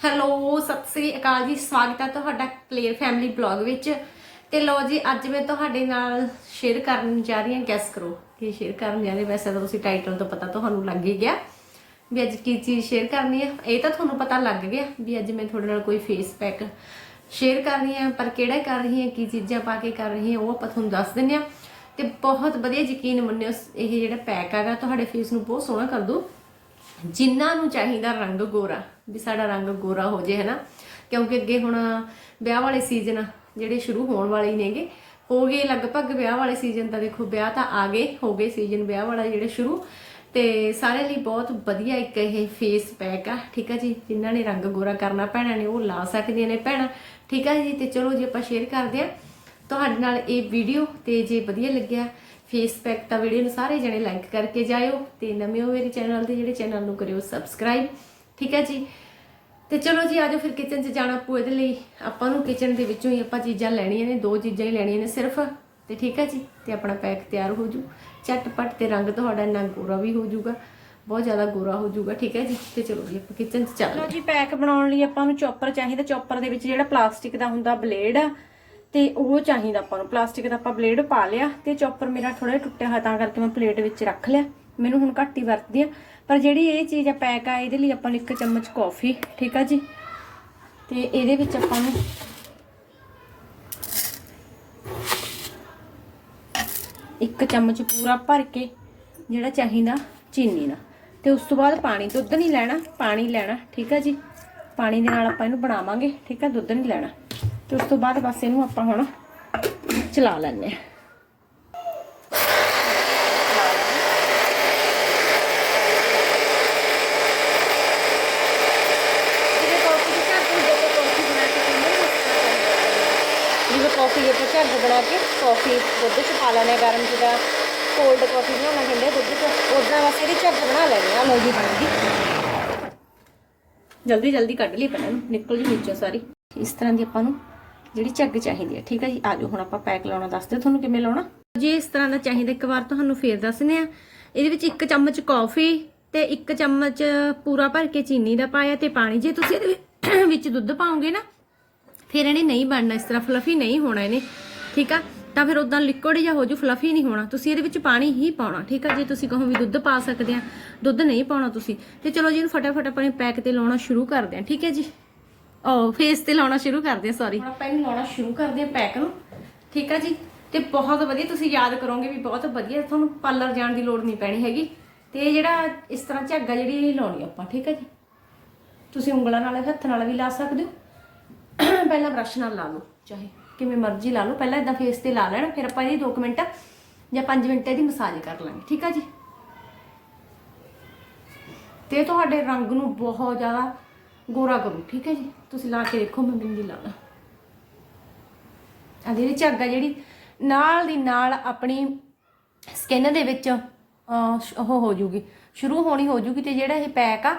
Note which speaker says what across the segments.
Speaker 1: Hello, Sat Sri ਅਕਾਲ ਜੀ, ਸਵਾਗਤ ਹੈ ਤੁਹਾਡਾ ਕਲੀਅਰ ਫੈਮਿਲੀ ਬਲੌਗ ਵਿੱਚ। ਤੇ ਲੋ ਜੀ, ਅੱਜ ਮੈਂ ਤੁਹਾਡੇ ਨਾਲ ਸ਼ੇਅਰ ਕਰਨ ਜਾ ਰਹੀ ਹਾਂ ਗੈਸ ਕਰੋ ਕੀ ਸ਼ੇਅਰ ਕਰਨ ਜਾ ਰਹੀ ਵੈਸੇ ਤਾਂ ਤੁਸੀਂ ਟਾਈਟਲ ਤੋਂ ਪਤਾ ਤੁਹਾਨੂੰ ਲੱਗ ਹੀ ਗਿਆ ਵੀ ਅੱਜ ਕੀ ਚੀਜ਼ ਸ਼ੇਅਰ ਕਰਨੀ ਹੈ। ਇਹ ਤਾਂ ਤੁਹਾਨੂੰ ਪਤਾ ਲੱਗ ਗਿਆ ਵੀ ਅੱਜ ਮੈਂ ਤੁਹਾਡੇ ਨਾਲ ਕੋਈ ਫੇਸ ਪੈਕ ਸ਼ੇਅਰ ਕਰ ਰਹੀ ਹਾਂ, ਪਰ ਕਿਹੜਾ ਕਰ ਰਹੀ ਹਾਂ, ਕੀ ਚੀਜ਼ਾਂ ਪਾ ਕੇ ਕਰ ਰਹੀ ਹਾਂ, ਉਹ ਆਪਾਂ ਤੁਹਾਨੂੰ ਦੱਸ ਦਿੰਦੇ ਹਾਂ। ਤੇ ਬਹੁਤ ਵਧੀਆ ਯਕੀਨ ਮੰਨਿਓ, ਇਹ ਜਿਹੜਾ ਪੈਕ ਹੈਗਾ, ਤੁਹਾਡੇ ਫੇਸ ਨੂੰ ਬਹੁਤ ਸੋਹਣਾ ਕਰ ਦੂ ਜਿਨ੍ਹਾਂ ਨੂੰ ਚਾਹੀਦਾ ਰੰਗ ਗੋਰਾ। ਵੀ ਸਾਡਾ ਰੰਗ ਗੋਰਾ ਹੋ ਜੇ, ਹਨਾ? ਕਿਉਂਕਿ ਅੱਗੇ ਹੁਣ ਵਿਆਹ ਵਾਲੇ ਸੀਜ਼ਨ ਜਿਹੜੇ ਸ਼ੁਰੂ ਹੋਣ ਵਾਲੇ ਹੀ ਨੇਗੇ, ਹੋ ਗਏ ਲਗਭਗ ਵਿਆਹ ਵਾਲੇ ਸੀਜ਼ਨ ਤਾਂ ਦੇਖੋ, ਵਿਆਹ ਤਾਂ ਆ ਗਏ, ਹੋ ਗਏ ਸੀਜ਼ਨ ਵਿਆਹ ਵਾਲਾ ਜਿਹੜੇ ਸ਼ੁਰੂ। ਤੇ ਸਾਰਿਆਂ ਲਈ ਬਹੁਤ ਵਧੀਆ ਇੱਕ ਇਹ ਫੇਸ ਪੈਕ ਆ, ਠੀਕ ਆ ਜੀ? ਜਿਨ੍ਹਾਂ ਨੇ ਰੰਗ ਗੋਰਾ ਕਰਨਾ ਭੈਣਾਂ ਨੇ, ਉਹ ਲਾ ਸਕਦੀਆਂ ਨੇ ਭੈਣਾਂ, ਠੀਕ ਆ ਜੀ? ਤੇ ਚਲੋ ਜੀ, ਆਪਾਂ ਸ਼ੇਅਰ ਕਰਦੇ ਆ ਤੁਹਾਡੇ ਨਾਲ ਇਹ ਵੀਡੀਓ ਤੇ ਜੇ ਵਧੀਆ ਲੱਗਿਆ ਫੇਸ ਪੈਕ ਤਾਂ ਵੀਡੀਓ ਨੂੰ ਸਾਰੇ ਜਣੇ ਲਾਈਕ ਕਰਕੇ ਜਾਇਓ ਤੇ ਨਵੇਂ ਹੋ ਮੇਰੇ ਚੈਨਲ ਤੇ ਜਿਹੜੇ ਚੈਨਲ ਨੂੰ ਕਰਿਓ ਸਬਸਕ੍ਰਾਈਬ ਠੀਕ ਹੈ ਜੀ? ਤੇ ਚਲੋ ਜੀ ਆਜੋ ਫਿਰ ਕਿਚਨ 'ਚ ਜਾਣਾ ਪਊ। ਇਹਦੇ ਲਈ ਆਪਾਂ ਨੂੰ ਕਿਚਨ ਦੇ ਵਿੱਚੋਂ ਹੀ ਆਪਾਂ ਚੀਜ਼ਾਂ ਲੈਣੀਆਂ ਨੇ ਦੋ ਚੀਜ਼ਾਂ ਹੀ ਲੈਣੀਆਂ ਨੇ ਸਿਰਫ। ਤੇ ਠੀਕ ਹੈ ਜੀ? ਤੇ ਆਪਣਾ ਪੈਕ ਤਿਆਰ ਹੋ ਜੂ। ਝਟਪਟ ਤੇ ਰੰਗ ਤੁਹਾਡਾ ਇੰਨਾ ਗੋਰਾ ਵੀ ਹੋ ਜਾਊਗਾ ਬਹੁਤ ਜ਼ਿਆਦਾ ਗੋਰਾ ਹੋ ਜਾਊਗਾ ਠੀਕ ਹੈ ਜੀ? ਤੇ ਚਲੋ ਜੀ ਆਪਾਂ ਕਿਚਨ 'ਚ ਚੱਲਦੇ ਹਾਂ। ਜੀ ਪੈਕ ਬਣਾਉਣ ਲਈ ਆਪਾਂ ਨੂੰ ਚੌਪਰ ਚਾਹੀਦਾ। ਚੌਪਰ ਦੇ ਵਿੱਚ ਜਿਹੜਾ ਪਲਾਸਟਿਕ ਦਾ ਹੁੰਦਾ ਬਲੇਡ ਆ ਤੇ ਉਹ ਚਾਹੀਦਾ ਆਪਾਂ ਨੂੰ। ਪਲਾਸਟਿਕ ਦਾ ਆਪਾਂ ਬਲੇਡ ਪਾ ਲਿਆ ਤੇ ਚੌਪਰ ਮੇਰਾ ਥੋੜਾ ਟੁੱਟਿਆ ਹੋਇਆ ਤਾਂ ਕਰਕੇ ਮੈਂ ਪਲੇਟ ਵਿੱਚ ਰੱਖ ਲਿਆ। ਮੈਨੂੰ ਹੁਣ ਘੱਟ ਹੀ ਵਰਤਦੀ ਆ। ਪਰ ਜਿਹੜੀ ਇਹ ਚੀਜ਼ ਆ ਪੈਕ ਆ, ਇਹਦੇ ਲਈ ਆਪਾਂ ਨੂੰ ਇੱਕ ਚਮਚ ਕੌਫੀ ਠੀਕ ਆ ਜੀ? ਤੇ ਇਹਦੇ ਵਿੱਚ ਆਪਾਂ ਨੂੰ ਇੱਕ ਚਮਚ ਪੂਰਾ ਭਰ ਕੇ ਜਿਹੜਾ ਚਾਹੀਦਾ, ਚੀਨੀ ਦਾ। ਤੇ ਉਸ ਤੋਂ ਬਾਅਦ ਪਾਣੀ, ਦੁੱਧ ਨਹੀਂ ਲੈਣਾ, ਪਾਣੀ ਲੈਣਾ, ਠੀਕ ਆ ਜੀ? ਪਾਣੀ ਦੇ ਨਾਲ ਆਪਾਂ ਇਹਨੂੰ ਬਣਾਵਾਂਗੇ, ਠੀਕ ਆ? ਦੁੱਧ ਨਹੀਂ ਲੈਣਾ। ਤੇ ਉਸ ਤੋਂ ਬਾਅਦ ਬਸ ਇਹਨੂੰ ਆਪਾਂ ਹੁਣ ਚਲਾ ਲੈਣੇ ਆ ਜਿਵੇਂ ਕਾਫੀ ਦੀ ਘਰ ਤੋਂ ਜਦੋਂ ਕਾਫੀ ਬਣਾ ਕੇ ਪੀਂਦੇ ਨੇ ਉਸ ਤਰ੍ਹਾਂ ਕਰਨਾ ਜਿਵੇਂ ਕਾਫੀ ਆਪਾਂ ਘਰ ਤੋਂ ਬਣਾ ਕੇ ਕਾਫੀ ਦੁੱਧ ਚ ਪਾ ਲੈਣੇ ਗਰਮ ਜਿਹਾ ਕੋਲਡ ਕਾਫੀ ਬਣਾਉਣਾ ਕਹਿੰਦੇ ਦੁੱਧ ਚ ਉਦਾਂ ਬਸ ਇਹਦੀ ਝੱਗ ਬਣਾ ਲੈਣੀ ਆ ਲੋ ਜੀ ਬਣ ਗਈ। ਜਲਦੀ ਜਲਦੀ ਕੱਢ ਲਈ ਪਹਿਲਾਂ ਨਿਕਲ ਜੂ ਵਿੱਚੋਂ ਸਾਰੀ। ਇਸ ਤਰ੍ਹਾਂ ਦੀ ਆਪਾਂ ਨੂੰ ਜਿਹੜੀ ਝੱਗ ਚਾਹੀਦੀ ਹੈ ਠੀਕ ਹੈ ਜੀ? ਆ ਜਾਓ, ਹੁਣ ਆਪਾਂ ਪੈਕ ਲਾਉਣਾ ਦੱਸਦੇ ਤੁਹਾਨੂੰ ਕਿਵੇਂ ਲਾਉਣਾ। ਜੇ, ਇਸ ਤਰ੍ਹਾਂ ਦਾ ਚਾਹੀਦਾ, ਇੱਕ ਵਾਰ ਤੁਹਾਨੂੰ ਫੇਰ ਦੱਸਨੇ ਆ ਇਹਦੇ ਵਿੱਚ ਇੱਕ ਚਮਚ ਕੌਫੀ ਤੇ ਇੱਕ ਚਮਚ ਪੂਰਾ ਭਰ ਕੇ ਚੀਨੀ ਦਾ ਪਾਇਆ ਤੇ ਪਾਣੀ, ਜੇ ਤੁਸੀਂ ਇਹਦੇ ਵਿੱਚ ਦੁੱਧ ਪਾਓਗੇ ਨਾ ਫਿਰ ਇਹਨੇ ਨਹੀਂ ਬਣਨਾ, ਇਸ ਤਰ੍ਹਾਂ ਫਲਫੀ ਨਹੀਂ ਹੋਣਾ ਇਹਨੇ, ਠੀਕ ਆ? ਤਾਂ ਫਿਰ ਉਦਾਂ ਲਿਕੁਇਡ ਜਾਂ ਹੋ ਜੂ ਫਲਫੀ ਨਹੀਂ ਹੋਣਾ। ਤੁਸੀਂ ਇਹਦੇ ਵਿੱਚ ਪਾਣੀ ਹੀ ਪਾਉਣਾ, ਠੀਕ ਆ? ਜੇ ਤੁਸੀਂ ਕਹੋ ਵੀ ਦੁੱਧ ਪਾ ਸਕਦੇ ਆ, ਦੁੱਧ ਨਹੀਂ ਪਾਉਣਾ ਤੁਸੀਂ, ਤੇ ਚਲੋ ਜੀ ਇਹਨੂੰ ਫਟਾਫਟ ਆਪਣੇ ਪੈਕ ਤੇ ਲਾਉਣਾ ਸ਼ੁਰੂ ਕਰਦੇ ਆ, ਠੀਕ ਹੈ ਜੀ? ਉਹ ਫੇਸ ਤੇ ਲਾਉਣਾ ਸ਼ੁਰੂ ਕਰਦੇ ਆ ਸੌਰੀ ਆਪਾਂ ਇਹਨੂੰ ਲਾਉਣਾ ਸ਼ੁਰੂ ਕਰਦੇ ਆ ਪੈਕ ਨੂੰ, ਠੀਕ ਆ ਜੀ? ਤੇ ਬਹੁਤ ਵਧੀਆ, ਤੁਸੀਂ ਯਾਦ ਕਰੋਗੇ ਵੀ ਬਹੁਤ ਵਧੀਆ, ਤੁਹਾਨੂੰ ਪਾਰਲਰ ਜਾਣ ਦੀ ਲੋੜ ਨਹੀਂ ਪੈਣੀ ਹੈਗੀ। ਤੇ ਜਿਹੜਾ ਇਸ ਤਰ੍ਹਾਂ ਝੱਗਾ ਜਿਹੜੀ, ਇਹ ਲਾਉਣੀ ਆਪਾਂ, ਠੀਕ ਹੈ ਜੀ? ਤੁਸੀਂ ਉਂਗਲਾਂ ਨਾਲ, ਹੱਥ ਨਾਲ ਵੀ ਲਾ ਸਕਦੇ ਹੋ। ਪਹਿਲਾਂ ਬ੍ਰਸ਼ ਨਾਲ ਲਾ ਲਓ, ਚਾਹੇ ਕਿਵੇਂ ਮਰਜ਼ੀ ਲਾ ਲਓ, ਪਹਿਲਾਂ ਇਦਾਂ ਫੇਸ ਤੇ ਲਾ ਲੈਣਾ, ਫਿਰ ਆਪਾਂ ਇਹਦੀ 2 ਮਿੰਟ ਜਾਂ 5 ਮਿੰਟ ਇਹਦੀ ਮਸਾਜ ਕਰ ਲਾਂਗੇ, ਠੀਕ ਆ ਜੀ? ਤੇ ਤੁਹਾਡੇ ਰੰਗ ਨੂੰ ਬਹੁਤ ਜ਼ਿਆਦਾ ਗੋਰਾ ਕਰੋ, ਠੀਕ ਹੈ ਜੀ? ਤੁਸੀਂ ਲਾ ਕੇ ਦੇਖੋ, ਮੈਂ ਬਿੰਦੀ ਲਾਣਾ ਆ ਜਿਹੜੀ ਝੱਗਾ ਜਿਹੜੀ, ਨਾਲ ਦੀ ਨਾਲ ਆਪਣੀ ਸਕਿਨ ਦੇ ਵਿੱਚ ਉਹ ਹੋ ਜੂਗੀ, ਸ਼ੁਰੂ ਹੋਣੀ ਹੋ ਜੂਗੀ ਤੇ ਜਿਹੜਾ ਇਹ ਪੈਕ ਆ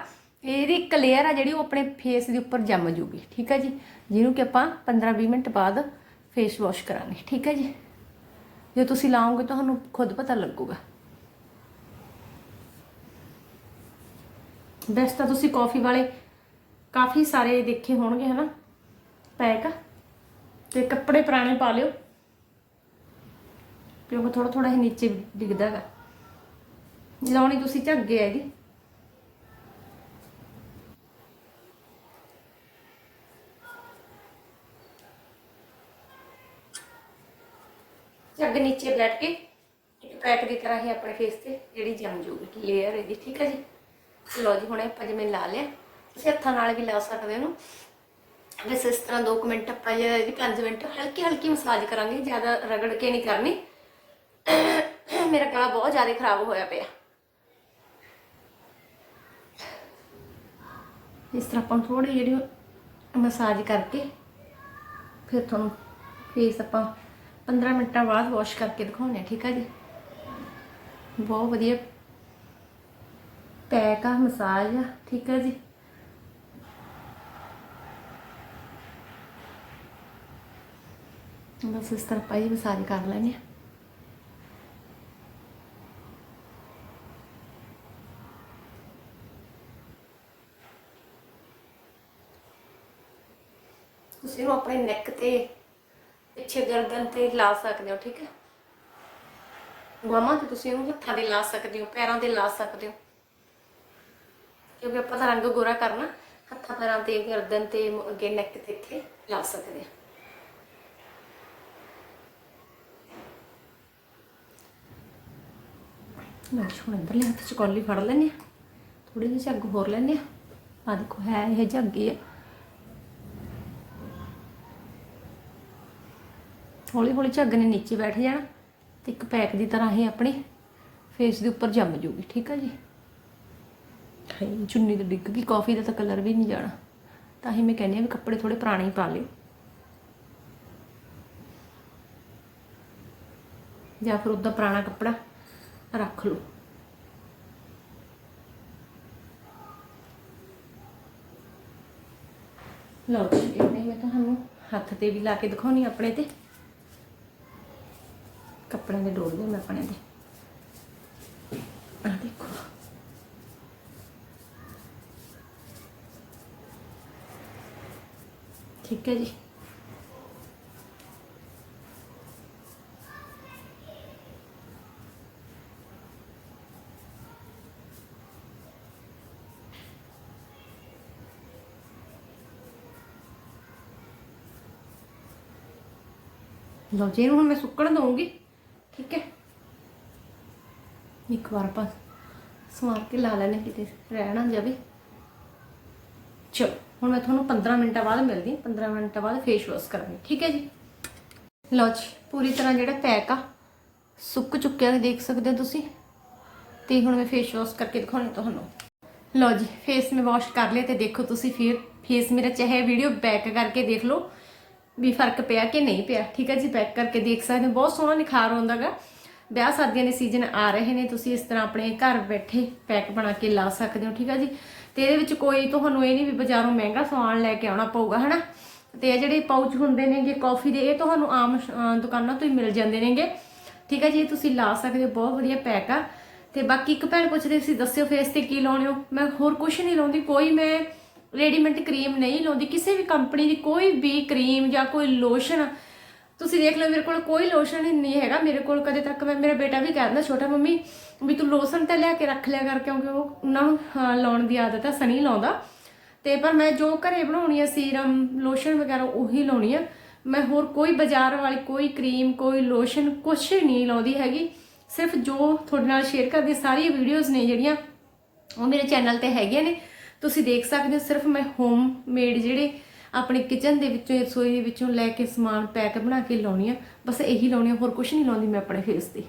Speaker 1: ਇਹਦੀ ਇੱਕ ਲੇਅਰ ਆ ਜਿਹੜੀ ਉਹ ਆਪਣੇ ਫੇਸ ਦੇ ਉੱਪਰ ਜੰਮ ਜੂਗੀ, ਠੀਕ ਹੈ ਜੀ? ਜਿਹਨੂੰ ਕਿ ਆਪਾਂ 15-20 ਮਿੰਟ ਬਾਅਦ ਫੇਸ ਵਾਸ਼ ਕਰਾਂਗੇ, ਠੀਕ ਹੈ ਜੀ? ਜੇ ਤੁਸੀਂ ਲਾਓਗੇ ਤੁਹਾਨੂੰ ਖੁਦ ਪਤਾ ਲੱਗੂਗਾ। ਬੈਸਟ ਤਾਂ ਤੁਸੀਂ ਕਾਫੀ ਵਾਲੇ ਕਾਫੀ ਸਾਰੇ ਦੇਖੇ ਹੋਣਗੇ, ਹਨਾ? ਪੈਕ। ਤੇ ਕੱਪੜੇ ਪੁਰਾਣੇ ਪਾ ਲਿਓ। ਕਿਉਂਕਿ ਥੋੜਾ ਥੋੜਾ ਇਹ ਨੀਚੇ ਡਿੱਗਦਾ ਹੈਗਾ ਲਾਉਣੀ ਤੁਸੀਂ ਝੱਗੇ ਹੈ ਇਹਦੀ। ਝੱਗ ਨੀਚੇ ਬੈਠ ਕੇ ਇੱਕ ਪੈਕ ਦੀ ਤਰ੍ਹਾਂ ਹੀ ਆਪਣੇ ਫੇਸ ਤੇ, ਜਿਹੜੀ ਜੰਮ ਜੂਗੀ ਲੇਅਰ ਇਹਦੀ, ਠੀਕ ਹੈ ਜੀ? ਲਓ ਜੀ, ਹੁਣ ਆਪਾਂ ਜਿਵੇਂ ਲਾ ਲਿਆ। ਤੁਸੀਂ ਹੱਥਾਂ ਨਾਲ ਵੀ ਲਾ ਸਕਦੇ ਹੋ ਇਹਨੂੰ ਇਸ ਤਰ੍ਹਾਂ 2 ਮਿੰਟ ਆਪਾਂ ਜੇ ਇਹਦੀ 5 ਮਿੰਟ ਹਲਕੀ ਹਲਕੀ ਮਸਾਜ ਕਰਾਂਗੇ, ਜ਼ਿਆਦਾ ਰਗੜ ਕੇ ਨਹੀਂ ਕਰਨੀ। ਮੇਰਾ ਗਲਾ ਬਹੁਤ ਜ਼ਿਆਦਾ ਖਰਾਬ ਹੋਇਆ ਪਿਆ। ਇਸ ਤਰ੍ਹਾਂ ਆਪਾਂ ਥੋੜੀ ਜਿਹੜੀ ਮਸਾਜ ਕਰਕੇ ਫਿਰ ਤੁਹਾਨੂੰ ਫੇਸ ਆਪਾਂ 15 ਮਿੰਟਾਂ ਬਾਅਦ ਵਾਸ਼ ਕਰਕੇ ਦਿਖਾਉਂਦੇ ਆ ਠੀਕ ਆ ਜੀ? ਬਹੁਤ ਵਧੀਆ ਪੈਕ ਆ, ਮਸਾਜ ਆ, ਠੀਕ ਆ ਜੀ? ਬਸ ਇਸ ਤਰ੍ਹਾਂ ਪਾਈ ਮਸਾਜ ਕਰ ਲੈਣੇ ਆ ਤੁਸੀਂ ਇਹਨੂੰ ਆਪਣੇ ਨੈਕ ਤੇ ਪਿੱਛੇ ਗਰਦਨ ਤੇ ਲਾ ਸਕਦੇ ਹੋ, ਠੀਕ ਹੈ? ਬਾਹਾਂ ਤੇ ਤੁਸੀਂ ਇਹਨੂੰ ਹੱਥਾਂ ਦੇ ਲਾ ਸਕਦੇ ਹੋ, ਪੈਰਾਂ ਤੇ ਲਾ ਸਕਦੇ ਹੋ। ਕਿਉਂਕਿ ਆਪਾਂ ਤਾਂ ਰੰਗ ਗੋਰਾ ਕਰਨਾ, ਹੱਥਾਂ ਪੈਰਾਂ ਤੇ, ਗਰਦਨ ਤੇ, ਅੱਗੇ ਨੈਕ ਤੇ ਇੱਥੇ ਲਾ ਸਕਦੇ ਹਾਂ। ਮੈਂ ਹੁਣ ਅੰਦਰਲੇ ਹੱਥ ਚ ਕੌਲੀ ਫੜ ਲੈਨੇ ਆ ਥੋੜੀ ਜਿਹੀ ਝੱਗ ਹੋਰ ਲੈਨੇ ਆ ਆ ਦੇਖੋ, ਹੈ ਇਹ ਝੱਗੀ ਆ। ਹੌਲੀ ਹੌਲੀ ਝੱਗ ਨੇ ਨੀਚੇ ਬੈਠ ਜਾਣਾ ਤੇ ਇੱਕ ਪੈਕ ਦੀ ਤਰ੍ਹਾਂ ਇਹ ਆਪਣੇ ਫੇਸ ਦੇ ਉੱਪਰ ਜੰਮ ਜੂਗੀ, ਠੀਕ ਆ ਜੀ? ਹਾਏ, ਚੁੰਨੀ ਤੇ ਡਿੱਗ ਗਈ ਕਾਫੀ ਦਾ ਤਾਂ ਕਲਰ ਵੀ ਨਹੀਂ ਜਾਣਾ। ਤਾਂ ਹੀ ਮੈਂ ਕਹਿੰਦੀ ਆ ਵੀ ਕੱਪੜੇ ਥੋੜੇ ਪੁਰਾਣੇ ਹੀ ਪਾ ਲਿਓ। ਜਾਂ ਫਿਰ ਉਹਦਾ ਪੁਰਾਣਾ ਕੱਪੜਾ ਰੱਖ ਲਓ। ਲਓ ਜੀ ਇਹਨੇ ਮੈਂ ਤੁਹਾਨੂੰ ਹੱਥ ਤੇ ਵੀ ਲਾ ਕੇ ਦਿਖਾਉਣੀ ਆਪਣੇ ਤੇ। ਕੱਪੜਿਆਂ ਦੇ ਡੋਲ ਦੇ ਮੈਂ ਆਪਣੇ ਤੇ ਆ ਦੇਖੋ। ਠੀਕ ਹੈ ਜੀ। ਲਓ ਜੀ, ਇਹਨੂੰ ਹੁਣ ਮੈਂ ਸੁੱਕਣ ਦਊਂਗੀ। ਇੱਕ ਵਾਰ ਆਪਾਂ ਸਮਾਰ ਕੇ ਲਾ ਲੈਣੇ ਕਿਤੇ ਰਹਿ ਨਾ ਜਾਵੇ। ਚਲੋ, ਹੁਣ ਮੈਂ ਤੁਹਾਨੂੰ 15 ਮਿੰਟਾਂ ਬਾਅਦ ਮਿਲਦੀ ਹਾਂ। 15 ਮਿੰਟਾਂ ਬਾਅਦ ਫੇਸ ਵਾਸ਼ ਕਰਾਂਗੇ, ਠੀਕ ਹੈ ਜੀ? ਲਓ ਜੀ, ਪੂਰੀ ਤਰ੍ਹਾਂ ਜਿਹੜਾ ਪੈਕ ਆ, ਸੁੱਕ ਚੁੱਕਿਆ ਦੇਖ ਸਕਦੇ ਹੋ ਤੁਸੀਂ। ਤੇ ਹੁਣ ਮੈਂ ਫੇਸ ਵਾਸ਼ ਕਰਕੇ ਦਿਖਾਉਣੀ ਤੁਹਾਨੂੰ। ਲਓ ਜੀ ਫੇਸ ਮੈਂ ਵਾਸ਼ ਕਰ ਲਿਆ ਤੇ ਦੇਖੋ ਤੁਸੀਂ ਫਿਰ। ਫੇਸ ਮੇਰਾ ਚਾਹੇ ਵੀਡੀਓ ਬੈਕ ਕਰਕੇ ਦੇਖ ਲਓ ਵੀ ਫ਼ਰਕ ਪਿਆ ਕਿ ਨਹੀਂ ਪਿਆ। ਠੀਕ ਹੈ ਜੀ ਬੈਕ ਕਰਕੇ ਦੇਖ ਸਕਦੇ ਹੋ। ਬਹੁਤ ਸੋਹਣਾ ਨਿਖਾਰ ਆਉਂਦਾਗਾ। ਵਿਆਹ ਸ਼ਾਦੀਆਂ ਦੇ ਸੀਜ਼ਨ ਆ ਰਹੇ ਨੇ ਤੁਸੀਂ ਇਸ ਤਰ੍ਹਾਂ ਆਪਣੇ ਘਰ ਬੈਠੇ ਪੈਕ ਬਣਾ ਕੇ ਲਾ ਸਕਦੇ ਹੋ ਠੀਕ ਆ ਜੀ? ਤੇ ਇਹਦੇ ਵਿੱਚ ਕੋਈ ਤੁਹਾਨੂੰ ਇਹ ਨਹੀਂ ਵੀ ਬਾਜ਼ਾਰੋਂ ਮਹਿੰਗਾ ਸਮਾਨ ਲੈ ਕੇ ਆਉਣਾ ਪਊਗਾ ਹਨਾ? ਤੇ ਇਹ ਜਿਹੜੇ ਪਾਊਚ ਹੁੰਦੇ ਨੇਗੇ ਕਾਫੀ ਦੇ ਇਹ ਤੁਹਾਨੂੰ ਆਮ ਅਹ, ਦੁਕਾਨਾਂ ਤੋਂ ਹੀ ਮਿਲ ਜਾਂਦੇ ਨੇਗੇ ਠੀਕ ਹੈ ਜੀ? ਇਹ ਤੁਸੀਂ ਲਾ ਸਕਦੇ ਹੋ ਬਹੁਤ ਵਧੀਆ ਪੈਕ ਆ। ਤੇ ਬਾਕੀ ਇੱਕ ਭੈਣ ਪੁੱਛਦੇ ਸੀ ਦੱਸਿਓ ਫੇਸ ਤੇ ਕੀ ਲਾਉਣੇ ਹੋ? ਮੈਂ ਹੋਰ ਕੁਝ ਨਹੀਂ ਲਾਉਂਦੀ ਕੋਈ ਮੈਂ ਰੈਡੀਮੇਡ ਕਰੀਮ ਨਹੀਂ ਲਾਉਂਦੀ। ਕਿਸੇ ਵੀ ਕੰਪਨੀ ਦੀ ਕੋਈ ਵੀ ਕਰੀਮ ਜਾਂ ਕੋਈ ਲੋਸ਼ਨ ਤੁਸੀਂ ਦੇਖ ਲਓ ਮੇਰੇ ਕੋਲ ਕੋਈ ਲੋਸ਼ਨ ਹੀ ਨਹੀਂ ਹੈਗਾ। ਮੇਰੇ ਕੋਲ ਕਦੇ ਤੱਕ ਮੈਂ ਮੇਰਾ ਬੇਟਾ ਵੀ ਕਹਿੰਦਾ ਛੋਟਾ ਮੰਮੀ, ਵੀ ਤੂੰ ਲੋਸ਼ਨ ਤਾਂ ਲਿਆ ਕੇ ਰੱਖ ਲਿਆ ਕਰ, ਕਿਉਂਕਿ ਉਹ ਉਹਨਾਂ ਨੂੰ ਲਾਉਣ ਦੀ ਆਦਤ ਹੈ ਸਨੀ ਲਾਉਂਦਾ। ਤੇ ਪਰ ਮੈਂ ਜੋ ਘਰੇ ਬਣਾਉਣੀ ਆ ਸੀਰਮ ਲੋਸ਼ਨ ਵਗੈਰਾ, ਉਹੀ ਲਾਉਣੀ ਆ। ਮੈਂ ਹੋਰ ਕੋਈ ਬਾਜ਼ਾਰ ਵਾਲੀ, ਕੋਈ ਕਰੀਮ ਕੋਈ ਲੋਸ਼ਨ ਕੁਝ ਨਹੀਂ ਲਾਉਂਦੀ ਹੈਗੀ। ਸਿਰਫ ਜੋ ਤੁਹਾਡੇ ਨਾਲ ਸ਼ੇਅਰ ਕਰਦੀ ਸਾਰੀਆਂ ਵੀਡੀਓਜ਼ ਨੇ ਜਿਹੜੀਆਂ, ਉਹ ਮੇਰੇ ਚੈਨਲ ਤੇ ਹੈਗੀਆਂ ਨੇ। ਤੁਸੀਂ ਦੇਖ ਸਕਦੇ ਹੋ, ਸਿਰਫ ਮੈਂ ਹੋਮ ਮੇਡ ਜਿਹੜੇ ਆਪਣੀ ਕਿਚਨ ਦੇ ਵਿੱਚੋਂ ਰਸੋਈ ਦੇ ਵਿੱਚੋਂ ਲੈ ਕੇ ਸਮਾਨ ਪੈਕ ਬਣਾ ਕੇ ਲਾਉਣੀ ਆ। ਬਸ ਇਹੀ ਲਾਉਣੀ ਆ, ਹੋਰ ਕੁਝ ਨਹੀਂ ਲਾਉਂਦੀ ਮੈਂ ਆਪਣੇ ਫੇਸ ਤੇ।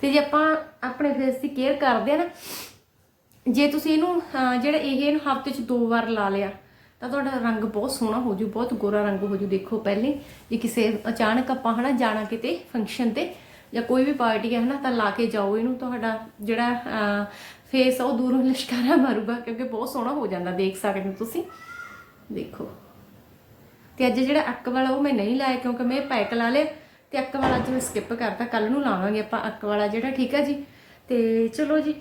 Speaker 1: ਤੇ ਜੇ ਆਪਾਂ ਆਪਣੇ ਫੇਸ ਦੀ ਕੇਅਰ ਕਰਦੇ ਆ ਨਾ, ਜੇ ਤੁਸੀਂ ਇਹਨੂੰ ਜਿਹੜਾ ਇਹ ਇਹਨੂੰ ਹਫ਼ਤੇ 'ਚ ਦੋ ਵਾਰ ਲਾ ਲਿਆ, ਤਾਂ ਤੁਹਾਡਾ ਰੰਗ ਬਹੁਤ ਸੋਹਣਾ ਹੋ ਜੂ ਬਹੁਤ ਗੋਰਾ ਰੰਗ ਹੋ ਜੂ ਦੇਖੋ ਪਹਿਲੇ ਜੇ ਕਿਸੇ ਅਚਾਨਕ ਆਪਾਂ ਹਨਾ ਜਾਣਾ ਕਿਤੇ ਫੰਕਸ਼ਨ ਤੇ ਜਾਂ ਕੋਈ ਵੀ ਪਾਰਟੀ ਹੈ ਨਾ ਤਾਂ ਲਾ ਕੇ ਜਾਓ, ਇਹਨੂੰ ਤੁਹਾਡਾ ਜਿਹੜਾ ਫੇਸ ਉਹ ਦੂਰੋਂ ਲਿਸ਼ਕਾਰਾ ਮਾਰੂਗਾ, ਕਿਉਂਕਿ ਬਹੁਤ ਸੋਹਣਾ ਹੋ ਜਾਂਦਾ, ਦੇਖ ਸਕਦੇ ਹੋ ਤੁਸੀਂ। ਦੇਖੋ। ਤੇ ਅੱਜ ਜਿਹੜਾ ਅੱਕ ਵਾਲਾ ਉਹ ਮੈਂ ਨਹੀਂ ਲਾਇਆ, ਕਿਉਂਕਿ ਮੈਂ ਪੈਕ ਲਾ ਲਿਆ, ਤੇ ਅੱਕ ਵਾਲਾ ਅੱਜ ਮੈਂ ਸਕਿਪ ਕਰਤਾ ਕੱਲ ਨੂੰ ਲਾਵਾਂਗੇ ਆਪਾਂ ਅੱਕ ਵਾਲਾ ਜਿਹੜਾ, ਠੀਕ ਹੈ ਜੀ? ਤੇ ਚਲੋ ਜੀ,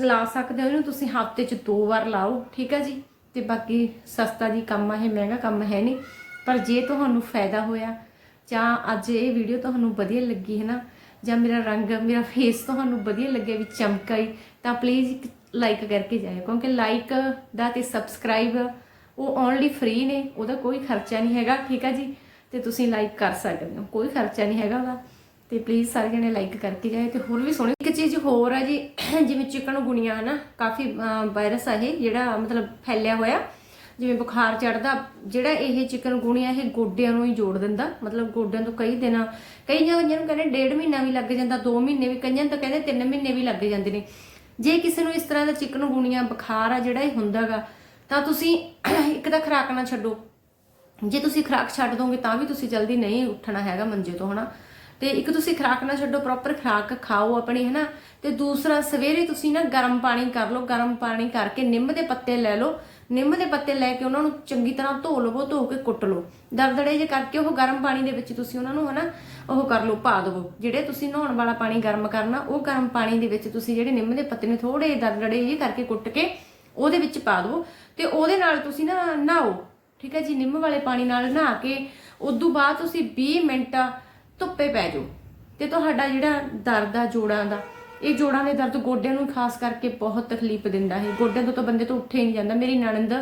Speaker 1: ਲਾ ਸਕਦੇ ਹੋ ਇਹਨੂੰ ਤੁਸੀਂ, ਹਫ਼ਤੇ 'ਚ ਦੋ ਵਾਰ ਲਾਓ, ਠੀਕ ਹੈ ਜੀ? ਤੇ ਬਾਕੀ ਸਸਤਾ ਜੀ ਕੰਮ ਆ, ਇਹ ਮਹਿੰਗਾ ਕੰਮ ਹੈ ਨਹੀਂ। ਪਰ ਜੇ ਤੁਹਾਨੂੰ ਫਾਇਦਾ ਹੋਇਆ, ਜਾਂ ਅੱਜ ਇਹ ਵੀਡੀਓ ਤੁਹਾਨੂੰ ਵਧੀਆ ਲੱਗੀ ਹੈ ਨਾ ਜਾਂ ਮੇਰਾ ਰੰਗ, ਮੇਰਾ ਫੇਸ ਤੁਹਾਨੂੰ ਵਧੀਆ ਲੱਗਿਆ ਵੀ ਚਮਕ ਆਈ ਤਾਂ ਪਲੀਜ਼ ਇੱਕ ਲਾਈਕ ਕਰਕੇ ਜਾਇਓ, ਕਿਉਂਕਿ ਲਾਈਕ ਦਾ ਤੇ ਸਬਸਕ੍ਰਾਈਬ ਉਹ ਓਨਲੀ ਫ੍ਰੀ ਨੇ, ਉਹਦਾ ਕੋਈ ਖਰਚਾ ਨਹੀਂ ਹੈਗਾ, ਠੀਕ ਆ ਜੀ? ਤੇ ਤੁਸੀਂ ਲਾਈਕ ਕਰ ਸਕਦੇ ਹੋ, ਕੋਈ ਖਰਚਾ ਨਹੀਂ ਹੈਗਾ ਉਹਦਾ। ਤੇ ਪਲੀਜ਼ ਸਾਰੇ ਜਣੇ ਲਾਈਕ ਕਰਕੇ ਜਾਇਓ, ਤੇ ਹੋਰ ਵੀ ਸੋਹਣੀ ਇੱਕ ਚੀਜ਼ ਹੋਰ ਆ ਜੀ, ਜਿਵੇਂ ਚਿਕਨ ਗੁਣੀਆਂ ਹਨਾ ਕਾਫੀ ਵਾਇਰਸ ਆ ਇਹ, ਜਿਹੜਾ ਮਤਲਬ ਫੈਲਿਆ ਹੋਇਆ ਜਿਵੇਂ ਬੁਖਾਰ ਚੜਦਾ ਜਿਹੜਾ ਇਹ ਚਿਕਨ ਗੁਣੀਆ, ਇਹ ਗੋਡਿਆਂ ਨੂੰ ਹੀ ਜੋੜ ਦਿੰਦਾ। ਮਤਲਬ ਗੋਡਿਆਂ ਤੋਂ ਕਈ ਦਿਨਾਂ ਕਈ ਜਗ੍ਹਾ ਨੂੰ ਕਹਿੰਦੇ ਡੇਢ ਮਹੀਨਾ ਵੀ ਲੱਗ ਜਾਂਦਾ 2 ਮਹੀਨੇ ਵੀ, ਕਈਆਂ ਤਾਂ ਕਹਿੰਦੇ 3 ਮਹੀਨੇ ਵੀ ਲੱਗ ਜਾਂਦੇ ਨੇ। ਜੇ ਕਿਸੇ ਨੂੰ ਇਸ ਤਰ੍ਹਾਂ ਦਾ ਚਿਕਨ ਗੁਣੀਆ ਬੁਖਾਰ ਆ ਜਿਹੜਾ ਇਹ ਹੁੰਦਾਗਾ, ਤਾਂ ਤੁਸੀਂ ਇੱਕ ਤਾਂ ਖੁਰਾਕ ਨਾ ਛੱਡੋ। ਜੇ ਤੁਸੀਂ ਖੁਰਾਕ ਛੱਡ ਦੋਗੇ, ਤਾਂ ਵੀ ਤੁਸੀਂ ਜਲਦੀ ਨਹੀਂ ਉੱਠਣਾ ਹੈਗਾ ਮੰਜੇ ਤੋਂ, ਹਨਾ? ਤੇ ਇੱਕ ਤੁਸੀਂ ਖੁਰਾਕ ਨਾ ਛੱਡੋ ਪ੍ਰੋਪਰ ਖੁਰਾਕ ਖਾਓ ਆਪਣੀ, ਹਨਾ? ਤੇ ਦੂਸਰਾ, ਸਵੇਰੇ ਤੁਸੀਂ ਨਾ ਗਰਮ ਪਾਣੀ ਕਰ ਲਓ, ਗਰਮ ਪਾਣੀ ਕਰਕੇ ਨਿੰਮ ਦੇ ਪੱਤੇ ਲੈ ਲਓ। ਨਿੰਮ ਦੇ ਪੱਤੇ ਲੈ ਕੇ ਉਹਨਾਂ ਨੂੰ ਚੰਗੀ ਤਰ੍ਹਾਂ ਧੋ ਲਵੋ, ਧੋ ਕੇ ਕੁੱਟ ਲਓ ਦਰਦੜੇ ਜੇ ਕਰਕੇ ਉਹ ਗਰਮ ਪਾਣੀ ਦੇ ਵਿੱਚ ਤੁਸੀਂ ਉਹਨਾਂ ਨੂੰ ਹਨਾ, ਉਹ ਕਰ ਲਓ, ਪਾ ਦਿਵੋ। ਜਿਹੜੇ ਤੁਸੀਂ ਨਹਾਉਣ ਵਾਲਾ ਪਾਣੀ ਗਰਮ ਕਰਨਾ, ਉਹ ਗਰਮ ਪਾਣੀ ਦੇ ਵਿੱਚ ਤੁਸੀਂ ਜਿਹੜੇ ਨਿੰਮ ਦੇ ਪੱਤੇ ਨੇ ਥੋੜੇ ਦਰਦੜੇ ਜੇ ਕਰਕੇ ਕੁੱਟ ਕੇ ਉਹਦੇ ਵਿੱਚ ਪਾ ਦਿਓ ਤੇ ਉਹਦੇ ਨਾਲ ਤੁਸੀਂ ਨਾ ਨਹਾਓ, ਠੀਕ ਹੈ ਜੀ? ਨਿੰਮ ਵਾਲੇ ਪਾਣੀ ਨਾਲ ਨਹਾ ਕੇ ਉਦੋਂ ਬਾਅਦ ਤੁਸੀਂ 20 ਮਿੰਟ ਧੁੱਪੇ ਪੈ ਜਾਓ ਤੇ ਤੁਹਾਡਾ ਜਿਹੜਾ ਦਰਦ ਆ, ਜੋੜਾਂ ਦਾ ਇਹ ਜੋੜਾਂ ਦੇ ਦਰਦ ਗੋਡਿਆਂ ਨੂੰ ਖਾਸ ਕਰਕੇ ਬਹੁਤ ਤਕਲੀਫ ਦਿੰਦਾ ਹੈ। ਗੋਡਿਆਂ ਤੋਂ ਤਾਂ ਬੰਦੇ ਤੋਂ ਉੱਠੇ ਨਹੀਂ ਜਾਂਦਾ। ਮੇਰੀ ਨਣੰਦ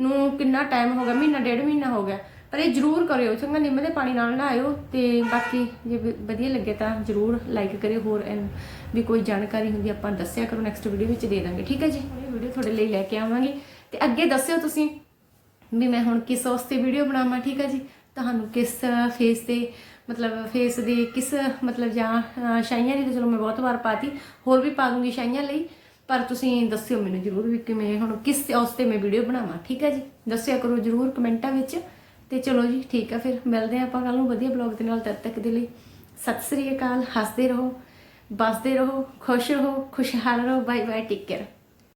Speaker 1: ਨੂੰ ਕਿੰਨਾ ਟਾਈਮ ਹੋ ਗਿਆ? ਮਹੀਨਾ, ਡੇਢ ਮਹੀਨਾ ਹੋ ਗਿਆ। ਪਰ ਇਹ ਜ਼ਰੂਰ ਕਰਿਓ। ਚੰਗਾ, ਨਿੰਮ ਦੇ ਪਾਣੀ ਨਾਲ ਨਹਾਇਓ ਤੇ ਬਾਕੀ ਜੇ ਵਧੀਆ ਲੱਗੇ ਤਾਂ ਜ਼ਰੂਰ ਲਾਈਕ ਕਰਿਓ। ਹੋਰ ਐਨ ਵੀ ਕੋਈ ਜਾਣਕਾਰੀ ਹੁੰਦੀ ਆਪਾਂ ਦੱਸਿਆ ਕਰੋ। ਨੈਕਸਟ ਵੀਡੀਓ ਵਿੱਚ ਦੇ ਦਾਂਗੇ। ਠੀਕ ਹੈ ਜੀ? ਇਹ ਵੀਡੀਓ ਤੁਹਾਡੇ ਲਈ ਲੈ ਕੇ ਆਵਾਂਗੇ। ਤੇ ਅੱਗੇ ਦੱਸਿਓ ਤੁਸੀਂ ਵੀ ਮੈਂ ਹੁਣ ਕਿਸ ਵਾਸਤੇ ਵੀਡੀਓ ਬਣਾਵਾਂ। ਠੀਕ ਹੈ ਜੀ? ਤੁਹਾਨੂੰ ਕਿਸ ਫੇਸ ਤੇ ਮਤਲਬ ਫੇਸ ਦੇ ਕਿਸ ਮਤਲਬ ਜਾਂ ਅਹ, ਛਾਈਆਂ ਦੀ ਤਾਂ ਚਲੋ ਮੈਂ ਬਹੁਤ ਵਾਰ ਪਾਤੀ ਹੋਰ ਵੀ ਪਾ ਦੂੰਗੀ ਛਾਈਆਂ ਲਈ ਪਰ ਤੁਸੀਂ ਦੱਸਿਓ ਮੈਨੂੰ ਜਰੂਰ ਵੀ ਕਿ ਮੈਂ ਹੁਣ ਕਿਸ ਉਸ 'ਤੇ ਮੈਂ ਵੀਡੀਓ ਬਣਾਵਾਂ ਠੀਕ ਹੈ ਜੀ? ਦੱਸਿਆ ਕਰੋ ਜਰੂਰ ਕਮੈਂਟਾਂ ਵਿੱਚ ਤੇ ਚਲੋ ਜੀ ਠੀਕ ਆ ਫਿਰ ਮਿਲਦੇ ਹਾਂ ਆਪਾਂ ਕੱਲ ਨੂੰ ਵਧੀਆ ਬਲੌਗ ਦੇ ਨਾਲ ਤਦ ਤੱਕ ਦੇ ਲਈ। ਸਤਿ ਸ੍ਰੀ ਅਕਾਲ ਹੱਸਦੇ ਰਹੋ ਬਸਦੇ ਰਹੋ ਖੁਸ਼ ਰਹੋ ਖੁਸ਼ਹਾਲ ਰਹੋ ਬਾਏ ਬਾਏ ਟੇਕ ਕੇਅਰ